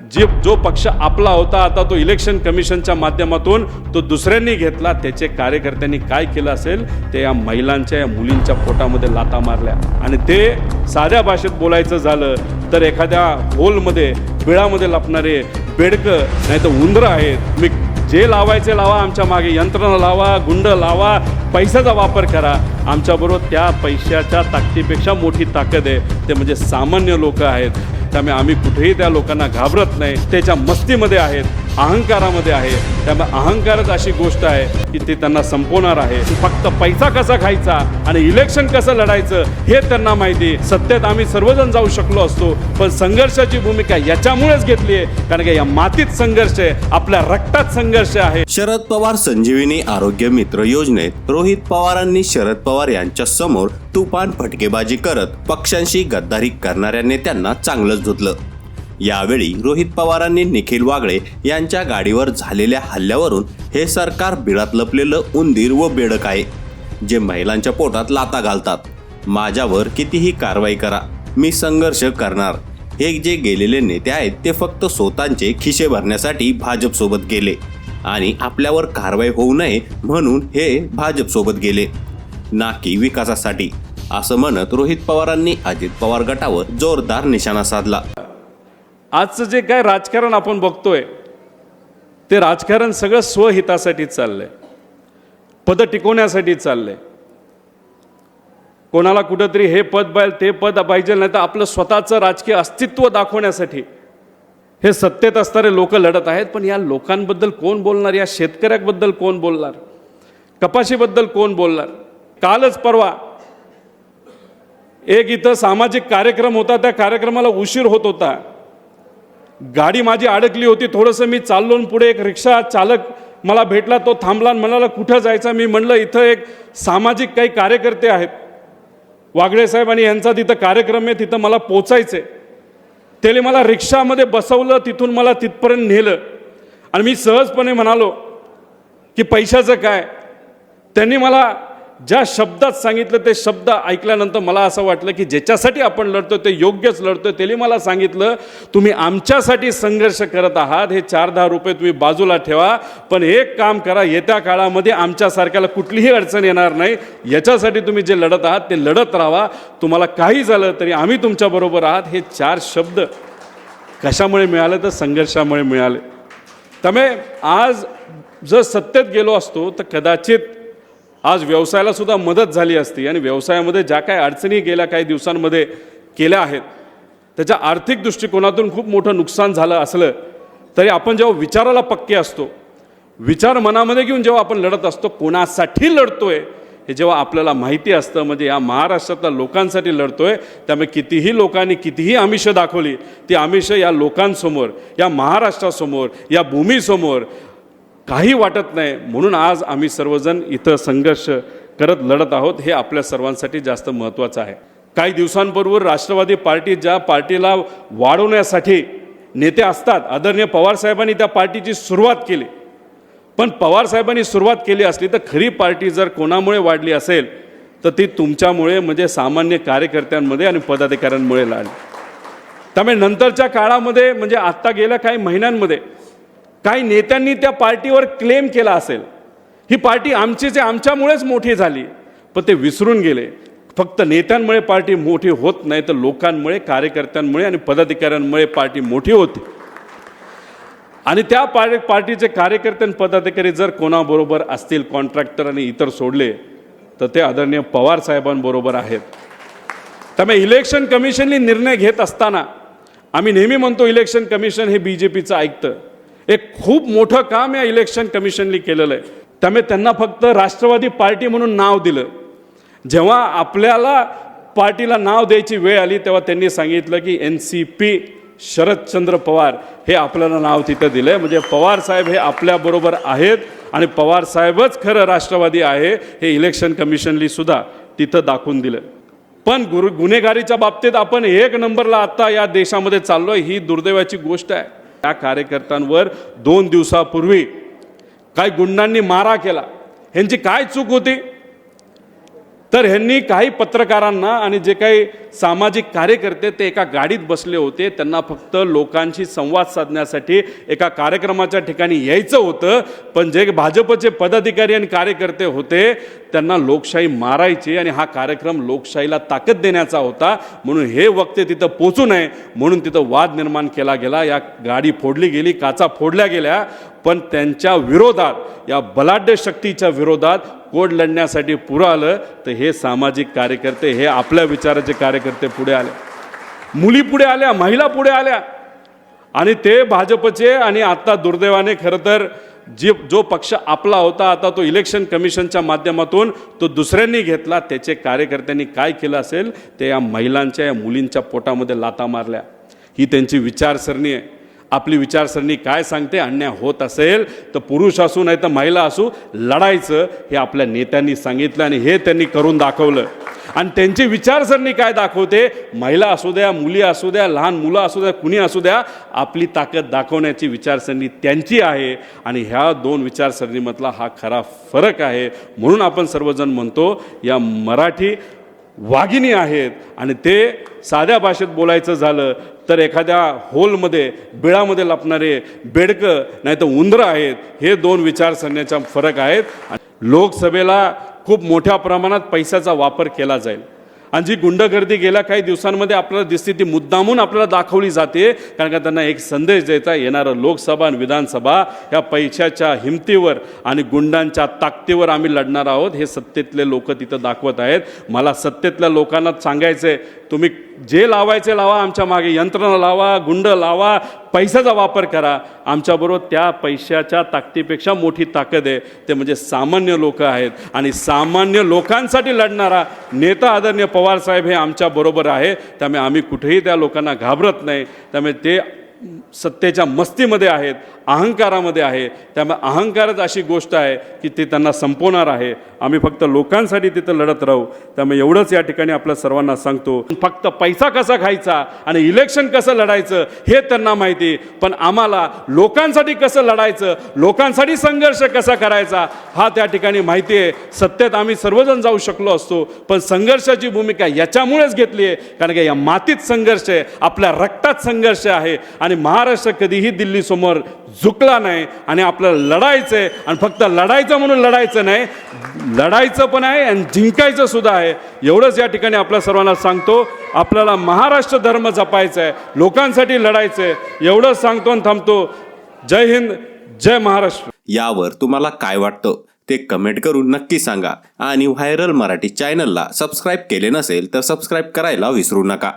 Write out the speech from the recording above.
जे जो पक्ष आपला होता आता तो इलेक्शन कमिशनच्या माध्यमातून तो दुसऱ्यांनी घेतला. त्याचे कार्यकर्त्यांनी काय केलं असेल? ते या महिलांच्या या मुलींच्या पोटामध्ये लाता मारल्या. आणि ते साध्या भाषेत बोलायचं झालं तर एखाद्या होलमध्ये बिळामध्ये लपणारे बेडकं नाही तर उंदरं आहेत. मी जे लावायचे लावा आमच्या मागे यंत्रणा लावा गुंड लावा पैशाचा वापर करा. आमच्याबरोबर त्या पैशाच्या ताकदीपेक्षा मोठी ताकद आहे. ते म्हणजे सामान्य लोक आहेत. त्यामुळे आम्ही कुठेही त्या लोकांना घाबरत नाही. त्याच्या मस्तीमध्ये आहेत. अहंकारामध्ये आहे. त्यामुळे अहंकारच अशी गोष्ट आहे की ते त्यांना संपवणार आहे. फक्त पैसा कसा खायचा आणि इलेक्शन कसं लढायचं हे त्यांना माहिती. सत्तेत आम्ही सर्वजण जाऊ शकलो असतो पण संघर्षाची भूमिका याच्यामुळेच घेतली आहे. कारण की या मातीत संघर्ष आहे आपल्या रक्तात संघर्ष आहे. शरद पवार संजीवनी आरोग्य मित्र योजनेत रोहित पवारांनी शरद पवार यांच्या समोर तुफान फटकेबाजी करत पक्षांशी गद्दारी करणाऱ्या नेत्यांना चांगलंच धुतलं. यावेळी रोहित पवारांनी निखिल वागळे यांच्या गाडीवर झालेल्या हल्ल्यावरून हे सरकार बिळात लपलेलं उंदीर व बेडक आहे जे महिलांच्या पोटात लाता घालतात. माझ्यावर कितीही कारवाई करा मी संघर्ष करणार. हे जे गेलेले नेते आहेत ते फक्त स्वतःचे खिशे भरण्यासाठी भाजपसोबत गेले आणि आपल्यावर कारवाई होऊ नये म्हणून हे भाजपसोबत गेले. ना की विकासासाठी असं म्हणत रोहित पवारांनी अजित पवार गटावर जोरदार निशाणा साधला. आजचं जे काय राजकारण आपण बघतोय ते राजकारण सगळं स्वहितासाठी चाललंय. पद टिकवण्यासाठी चाललंय. कोणाला कुठंतरी हे पद पाहिजे ते पद पाहिजे नाही तर आपलं स्वतःचं राजकीय अस्तित्व दाखवण्यासाठी हे सत्तेत असणारे लोक लढत आहेत पण या लोकांबद्दल कोण बोलणार? या शेतकऱ्याबद्दल कोण बोलणार? कपाशीबद्दल कोण बोलणार? कालच परवा एक इथं सामाजिक कार्यक्रम होता त्या कार्यक्रमाला उशीर होत होता. गाडी माझी अडकली होती थोडंसं मी चाललो पुढे एक रिक्षा चालक मला भेटला तो थांबला आणि म्हणाला कुठं जायचं? मी म्हणलं इथं एक सामाजिक काही कार्यकर्ते आहेत. वागळे साहेब आणि यांचा तिथं कार्यक्रम आहे तिथं मला पोचायचं त्याने मला रिक्षामध्ये बसवलं तिथून मला तिथपर्यंत नेलं. आणि मी सहजपणे म्हणालो की पैशाचं काय? त्यांनी मला ज्या शब्दात सांगितलं ते शब्द ऐकल्यानंतर मला असं वाटलं की ज्याच्यासाठी आपण लढतो ते योग्यच लढतोय त्याने मला सांगितलं तुम्ही आमच्यासाठी संघर्ष करत आहात हे चार दहा रुपये तुम्ही बाजूला ठेवा पण एक काम करा येत्या काळामध्ये आमच्यासारख्याला कुठलीही अडचण येणार नाही याच्यासाठी तुम्ही जे लढत आहात ते लढत राहा तुम्हाला काही झालं तरी आम्ही तुमच्याबरोबर आहात हे चार शब्द कशामुळे मिळाले तर संघर्षामुळे मिळाले. त्यामुळे आज जर सत्तेत गेलो असतो तर कदाचित आज व्यवसायाला सुद्धा मदत झाली असती आणि व्यवसायामध्ये ज्या काही अडचणी गेल्या काही दिवसांमध्ये केल्या आहेत त्याच्या आर्थिक दृष्टिकोनातून खूप मोठं नुकसान झालं असलं तरी आपण जेव्हा विचाराला पक्के असतो विचार मनामध्ये घेऊन जेव्हा आपण लढत असतो कोणासाठी लढतोय हे जेव्हा आपल्याला माहिती असतं म्हणजे या महाराष्ट्रातल्या लोकांसाठी लढतोय त्यामुळे कितीही लोकांनी कितीही आमिषं दाखवली ती आमिषं या लोकांसमोर या महाराष्ट्रासमोर या भूमीसमोर काही वाटत नाही. म्हणून आज आम्ही सर्वजण इथं संघर्ष करत लढत आहोत. हे आपल्या सर्वांसाठी जास्त महत्त्वाचं आहे. काही दिवसांपूर्वी राष्ट्रवादी पार्टी ज्या पार्टीला वाढवण्यासाठी नेते असतात आदरणीय पवारसाहेबांनी त्या पार्टीची सुरुवात केली. पण पवारसाहेबांनी सुरुवात केली असली तर खरी पार्टी जर कोणामुळे वाढली असेल तर ती तुमच्यामुळे म्हणजे सामान्य कार्यकर्त्यांमध्ये आणि पदाधिकाऱ्यांमुळे लागली. त्यामुळे नंतरच्या काळामध्ये म्हणजे आत्ता गेल्या काही महिन्यांमध्ये काही नेत्यांनी त्या पार्टीवर क्लेम केला असेल. ही पार्टी आमची जे आमच्यामुळेच मोठी झाली. पण ते विसरून गेले. फक्त नेत्यांमुळे पार्टी मोठी होत नाही तर लोकांमुळे कार्यकर्त्यांमुळे आणि पदाधिकाऱ्यांमुळे पार्टी मोठी होते. आणि त्या पार्टी पार्टीचे कार्यकर्ते आणि पदाधिकारी जर कोणाबरोबर असतील कॉन्ट्रॅक्टर आणि इतर सोडले तर ते आदरणीय पवार साहेबांबरोबर आहेत. त्यामुळे इलेक्शन कमिशनने निर्णय घेत असताना आम्ही नेहमी म्हणतो इलेक्शन कमिशन हे बी जे पीचं ऐकतं. एक खूप मोठं काम या इलेक्शन कमिशनने केलेलं आहे. त्यामुळे त्यांना फक्त राष्ट्रवादी पार्टी म्हणून नाव दिलं. जेव्हा आपल्याला पार्टीला नाव द्यायची वेळ आली तेव्हा त्यांनी सांगितलं की N C P Sharadchandra Pawar हे आपल्याला नाव तिथं दिलं आहे म्हणजे पवार साहेब हे आपल्याबरोबर आहेत आणि पवार साहेबच खरं राष्ट्रवादी आहे हे इलेक्शन कमिशनली सुद्धा तिथं दाखवून दिलं. पण गुरु गुन्हेगारीच्या बाबतीत आपण एक नंबरला आत्ता या देशामध्ये चाललोय ही दुर्दैवाची गोष्ट आहे. त्या कार्यकर्त्यांवर दोन दिवसापूर्वी काही गुंडांनी मारा केला. ह्यांची काय चूक होती? तर ह्यांनी काही पत्रकारांना आणि जे काही सामाजिक कार्यकर्ते ते एका गाडीत बसले होते त्यांना फक्त लोकांशी संवाद साधण्यासाठी एका कार्यक्रमाच्या ठिकाणी यायचं होतं. पण जे भाजपचे पदाधिकारी आणि कार्यकर्ते होते त्यांना लोकशाही मारायची आणि हा कार्यक्रम लोकशाहीला ताकद देण्याचा होता. म्हणून हे वक्ते तिथं पोचू नये म्हणून तिथं वाद निर्माण केला गेला. या गाडी फोडली गेली काचा फोडल्या गेल्या. पण त्यांच्या विरोधात या बलाढ्य शक्तीच्या विरोधात कोड लढण्यासाठी पुरं आलं तर हे सामाजिक कार्यकर्ते हे आपल्या विचाराचे कार्यकर्ते पुढे आले. मुली पुढे आल्या महिला पुढे आल्या. आणि ते भाजपचे आणि आत्ता दुर्दैवाने खरं तर जे जो पक्ष आपला होता आता तो इलेक्शन कमिशनच्या माध्यमातून तो दुसऱ्यांनी घेतला. त्याचे कार्यकर्त्यांनी काय केलं असेल ते या महिलांच्या या मुलींच्या पोटामध्ये लाता मारल्या. ही त्यांची विचारसरणी आहे. आपली विचारसरणी काय सांगते अन्याय होत असेल तर पुरुष असू नाही तर महिला असू लढायचं हे आपल्या नेत्यांनी सांगितलं आणि हे त्यांनी करून दाखवलं. आणि त्यांची विचारसरणी काय दाखवते? महिला असू द्या मुली असू द्या लहान मुलं असू द्या कुणी असू द्या आपली ताकद दाखवण्याची विचारसरणी त्यांची आहे आणि ह्या दोन विचारसरणीमधला हा खरा फरक आहे. म्हणून आपण सर्वजण म्हणतो या मराठी वाघिणी आहेत आणि ते साध्या भाषेत बोलायचं झालं तर एखाद्या होलमध्ये बिळामध्ये लपणारे बेडकं नाही तर उंदरं आहेत हे दोन विचारसरण्याचा फरक आहेत. लोकसभेला खूप मोठ्या प्रमाणात पैशाचा वापर केला जाईल. आणि जी गुंडगर्दी गेल्या काही दिवसांमध्ये आपल्याला दिसते ती मुद्दामून आपल्याला दाखवली जाते. कारण का त्यांना एक संदेश द्यायचा येणारं लोकसभा आणि विधानसभा या पैशाच्या हिमतीवर आणि गुंडांच्या ताकदीवर आम्ही लढणार आहोत हे सत्तेतले लोक तिथं दाखवत आहेत. मला सत्तेतल्या लोकांना सांगायचं आहे तुम्ही जे लावायचे लावा आमच्या मागे यंत्रणा लावा गुंड लावा पैशाचा वापर करा. आमच्याबरोबर त्या पैशाच्या ताकदीपेक्षा मोठी ताकद आहे. ते म्हणजे सामान्य लोक आहेत. आणि सामान्य लोकांसाठी लढणारा नेता आदरणीय पवार साहेब हे आमच्याबरोबर आहे. त्यामुळे आम्ही कुठेही त्या लोकांना घाबरत नाही. त्यामुळे ते सत्तेच्या मस्तीमध्ये आहेत. अहंकारामध्ये आहे. त्यामुळे अहंकारच अशी गोष्ट आहे की ती त्यांना संपवणार आहे. आम्ही फक्त लोकांसाठी तिथं लढत राहू. त्यामुळे एवढंच या ठिकाणी आपल्या सर्वांना सांगतो. फक्त पैसा कसा खायचा आणि इलेक्शन कसं लढायचं हे त्यांना माहिती. पण आम्हाला लोकांसाठी कसं लढायचं लोकांसाठी संघर्ष कसा करायचा हा त्या ठिकाणी माहिती आहे. सत्तेत आम्ही सर्वजण जाऊ शकलो असतो पण संघर्षाची भूमिका याच्यामुळेच घेतली आहे. कारण की या मातीत संघर्ष आहे आपल्या रक्तात संघर्ष आहे. आणि महाराष्ट्र कधीही दिल्लीसमोर झुकला नाही आणि आपल्याला लढायचं आहे आणि फक्त लढायचं म्हणून लढायचं नाही लढायचं पण आहे आणि जिंकायचं सुद्धा आहे. एवढंच या ठिकाणी आपल्या सर्वांना सांगतो आपल्याला महाराष्ट्र धर्म जपायचा आहे लोकांसाठी लढायचं आहे. एवढंच सांगतो आणि थांबतो. जय हिंद जय महाराष्ट्र. यावर तुम्हाला काय वाटतं? ते कमेंट करून नक्की सांगा. आणि व्हायरल मराठी चॅनलला सबस्क्राईब केले नसेल तर सबस्क्राईब करायला विसरू नका.